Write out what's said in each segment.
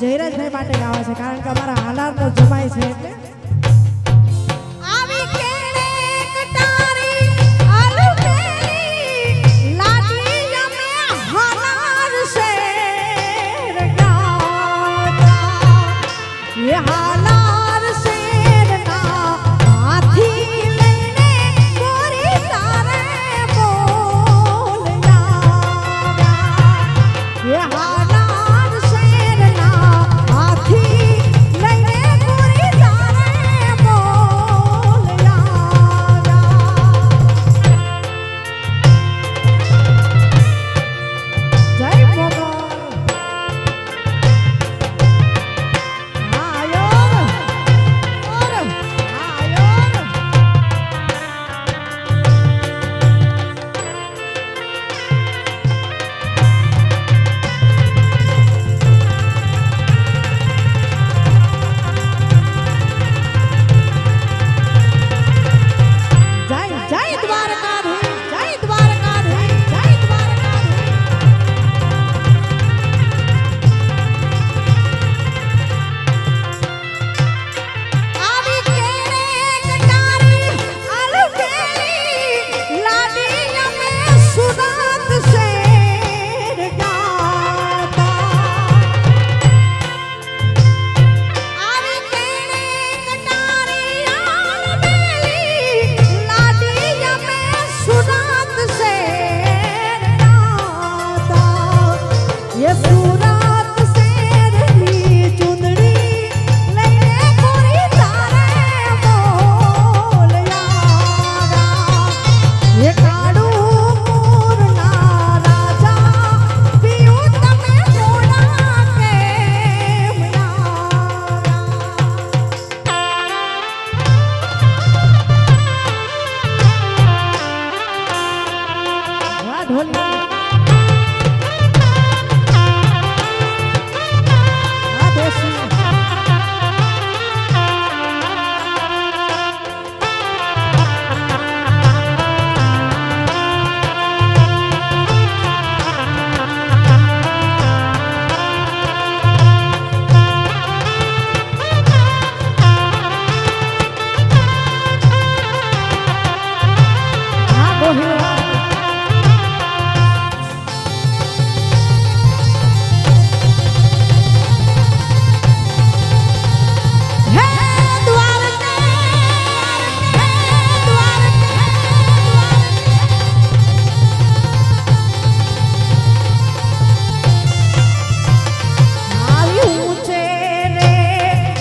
જયરાજભાઈ માટે ગાવા છે કારણ કે અમારા તો જમાય છે એટલે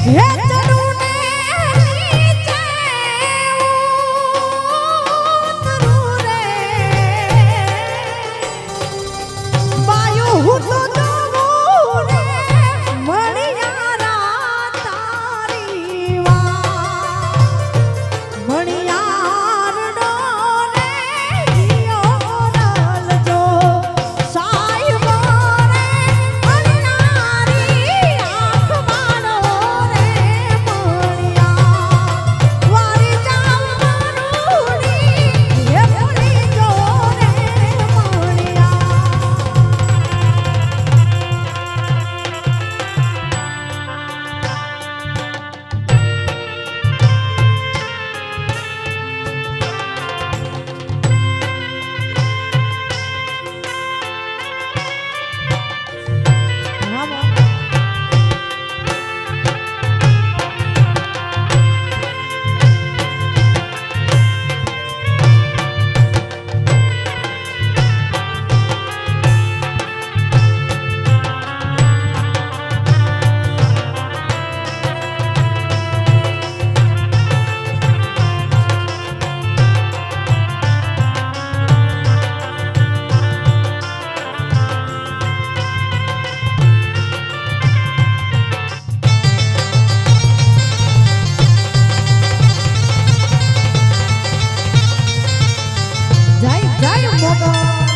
হে Dai un voto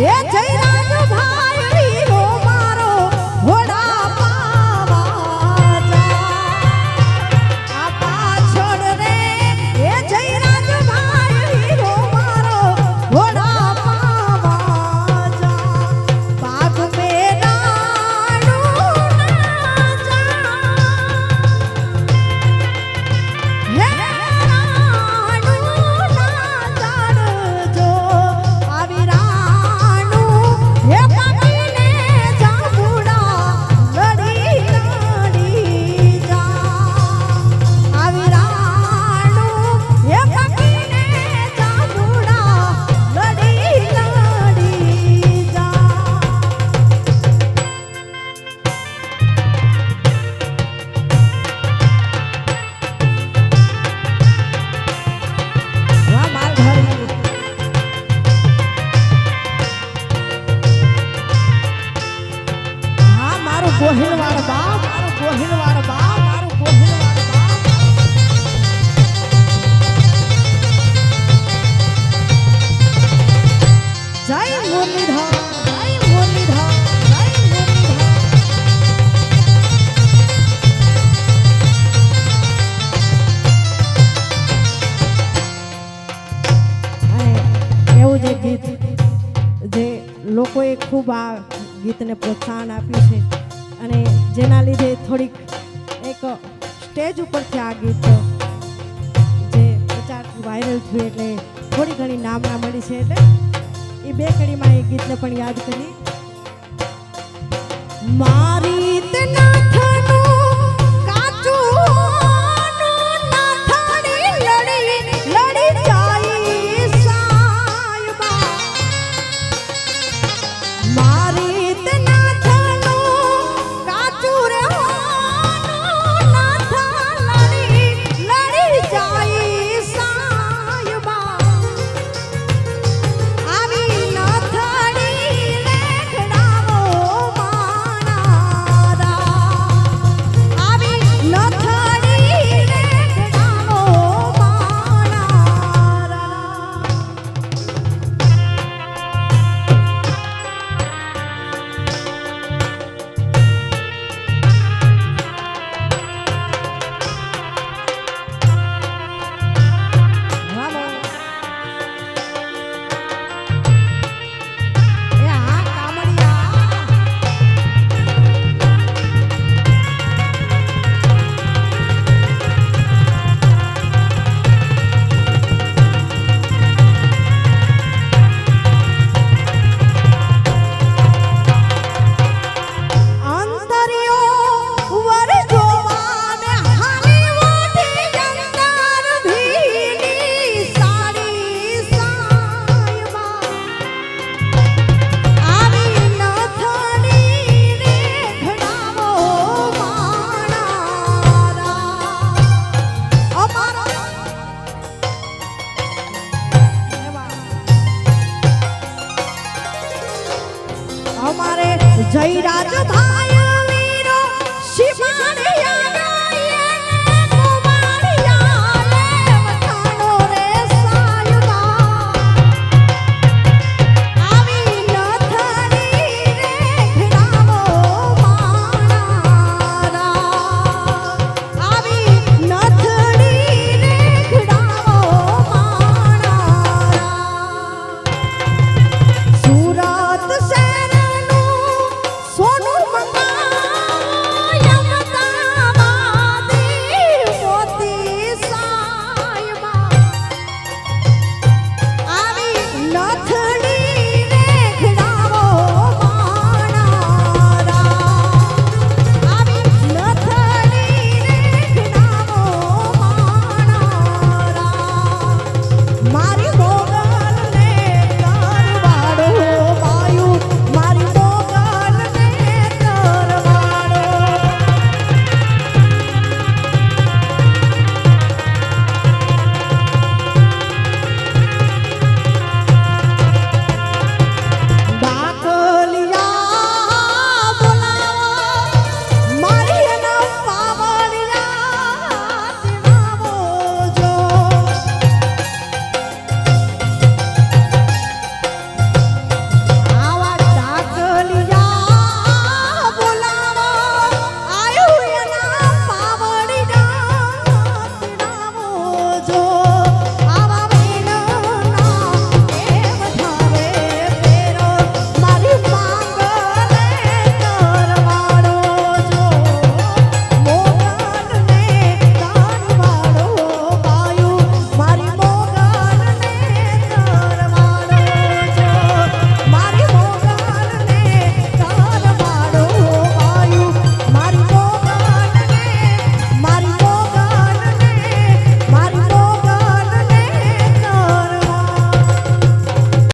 别追了 એવું જે ગીત જે લોકોએ ખૂબ આ ગીતને પ્રોત્સાહન આપ્યું છે અને જેના લીધે થોડીક એક સ્ટેજ ઉપરથી આ ગીત જે પ્રચાર વાયરલ થયું એટલે થોડી ઘણી નામના મળી છે એટલે એ બે કડીમાં એ ગીતને પણ યાદ કરી. મારી